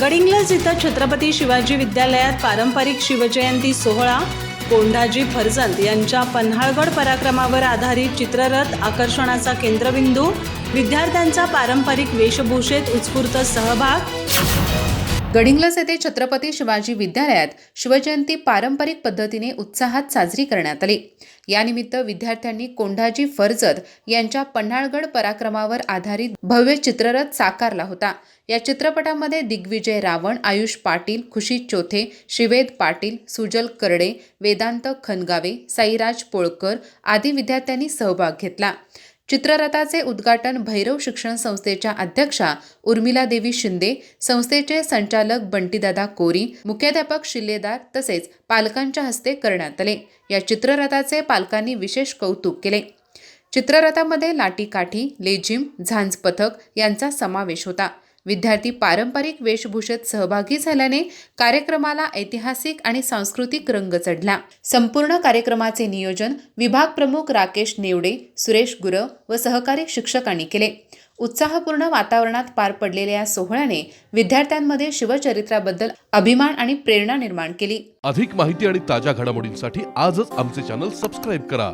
गडिंग्लज इथं छत्रपती शिवाजी विद्यालयात पारंपरिक शिवजयंती सोहळा कोंढाजी फरजंद यांच्या पन्हाळगड पराक्रमावर आधारित चित्ररथ आकर्षणाचा केंद्रबिंदू विद्यार्थ्यांचा पारंपरिक वेशभूषेत उत्स्फूर्त सहभाग गडिंग्लज येथे छत्रपती शिवाजी विद्यालयात शिवजयंती पारंपरिक पद्धतीने उत्साहात साजरी करण्यात आली. यानिमित्त विद्यार्थ्यांनी कोंढाजी फरजत यांच्या पन्हाळगड पराक्रमावर आधारित भव्य चित्ररथ साकारला होता. या चित्रपटामध्ये दिग्विजय रावण आयुष पाटील खुशी चोथे शिवेद पाटील सुजल करडे वेदांत खनगावे साईराज पोळकर आदी विद्यार्थ्यांनी सहभाग घेतला. चित्ररथाचे उद्घाटन भैरव शिक्षण संस्थेच्या अध्यक्षा उर्मिला देवी शिंदे संस्थेचे संचालक बंटीदादा कोरी मुख्याध्यापक शिल्लेदार तसेच पालकांच्या हस्ते करण्यात आले. या चित्ररथाचे पालकांनी विशेष कौतुक केले. चित्ररथामध्ये लाठीकाठी लेझिम झांज पथक यांचा समावेश होता. विद्यार्थी पारंपरिक वेशभूषेत सहभागी झाल्याने कार्यक्रमाला ऐतिहासिक आणि सांस्कृतिक रंग चढला. संपूर्ण कार्यक्रमाचे नियोजन विभाग प्रमुख राकेश नेवडे सुरेश गुरव व सहकारी शिक्षकांनी केले. उत्साहपूर्ण वातावरणात पार पडलेल्या या सोहळ्याने विद्यार्थ्यांमध्ये शिवचरित्राबद्दल अभिमान आणि प्रेरणा निर्माण केली. अधिक माहिती आणि ताज्या घडामोडींसाठी आजच आमचे चॅनल सबस्क्राईब करा.